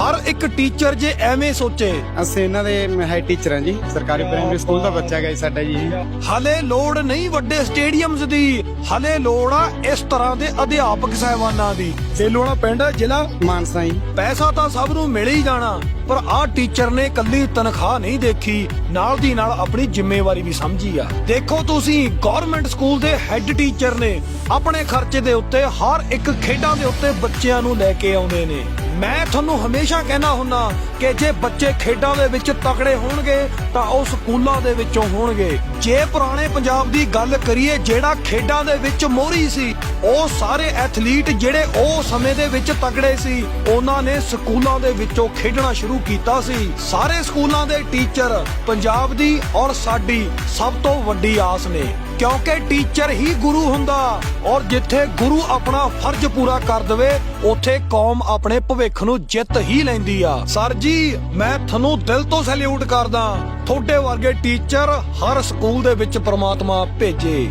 ਹਰ ਇੱਕ ਟੀਚਰ ਜੇ ਐਵੇਂ ਸੋਚੇ। ਅਸੀਂ ਇਹਨਾਂ ਦੇ ਹੈਡ ਟੀਚਰ ਹਾਂ ਜੀ ਸਰਕਾਰੀ ਪ੍ਰਾਇਮਰੀ ਸਕੂਲ ਦਾ ਬੱਚਾ ਹੈ ਸਾਡਾ ਜੀ। ਹਲੇ ਲੋੜ ਨਹੀਂ ਵੱਡੇ ਸਟੇਡੀਅਮਸ ਦੀ ਹਲੇ ਲੋੜ ਆ ਇਸ ਤਰ੍ਹਾਂ ਦੇ ਅਧਿਆਪਕ ਸਹਿਬਾਨਾਂ ਦੀ। ਸੇਲੋਣਾ ਪਿੰਡ ਜ਼ਿਲ੍ਹਾ ਮਾਨਸਾ ਜੀ। ਪੈਸਾ ਤਾਂ ਸਭ ਨੂੰ ਮਿਲ ਹੀ ਜਾਣਾ ਪਰ ਆਹ ਟੀਚਰ ਨੇ ਕੱਲੀ ਤਨਖਾਹ ਨਹੀਂ ਦੇਖੀ ਨਾਲ ਦੀ ਨਾਲ ਆਪਣੀ ਜ਼ਿੰਮੇਵਾਰੀ ਵੀ ਸਮਝੀ ਆ। ਦੇਖੋ ਤੁਸੀਂ ਗਵਰਨਮੈਂਟ ਸਕੂਲ ਦੇ ਹੈੱਡ ਟੀਚਰ ਨੇ ਆਪਣੇ ਖਰਚੇ ਦੇ ਉੱਤੇ ਹਰ ਇੱਕ ਖੇਡਾਂ ਦੇ ਉੱਤੇ ਬੱਚਿਆਂ ਨੂੰ ਲੈ ਕੇ ਆਉਂਦੇ ਨੇ। ਮੈਂ ਤੁਹਾਨੂੰ ਹਮੇਸ਼ਾ ਕਹਿਣਾ ਹੁੰਨਾ ਕਿ ਜੇ ਬੱਚੇ ਖੇਡਾਂ ਦੇ ਵਿੱਚ ਤਕੜੇ ਹੋਣਗੇ, ਤਾਂ ਉਹ ਸਕੂਲਾਂ ਦੇ ਵਿੱਚੋਂ ਹੋਣਗੇ। ਜੇ ਪੁਰਾਣੇ ਪੰਜਾਬ ਦੀ ਗੱਲ ਕਰੀਏ, ਜਿਹੜਾ ਖੇਡਾਂ ਦੇ ਵਿੱਚ ਮੋਹਰੀ ਸੀ, ਉਹ ਸਾਰੇ ਐਥਲੀਟ ਜਿਹੜੇ ਉਹ ਸਮੇਂ ਦੇ ਵਿੱਚ ਤਕੜੇ ਸੀ, ਉਹਨਾਂ ਨੇ ਸਕੂਲਾਂ ਦੇ ਵਿੱਚੋਂ ਖੇਡਣਾ ਸ਼ੁਰੂ ਕੀਤਾ ਸੀ। ਸਾਰੇ ਸਕੂਲਾਂ ਦੇ ਟੀਚਰ ਪੰਜਾਬ ਦੀ ਔਰ ਸਾਡੀ ਸਭ ਤੋਂ ਵੱਡੀ ਆਸ ਨੇ। ਕਿਉਂਕਿ ਟੀਚਰ ਹੀ ਗੁਰੂ ਹੁੰਦਾ ਔਰ ਜਿੱਥੇ ਗੁਰੂ ਆਪਣਾ ਫਰਜ਼ ਪੂਰਾ ਕਰ ਦਵੇ, ਉੱਥੇ ਕੌਮ ਆਪਣੇ ਭਵਿੱਖ ਨੂੰ ਜਿੱਤ ਹੀ ਲੈਂਦੀ ਆ। ਸਰ ਜੀ, ਮੈਂ ਤੁਹਾਨੂੰ ਦਿਲ ਤੋਂ ਸੈਲੂਟ ਕਰਦਾ। ਤੁਹਾਡੇ ਵਰਗੇ ਟੀਚਰ ਹਰ ਸਕੂਲ ਦੇ ਵਿੱਚ ਪ੍ਰਮਾਤਮਾ ਭੇਜੇ।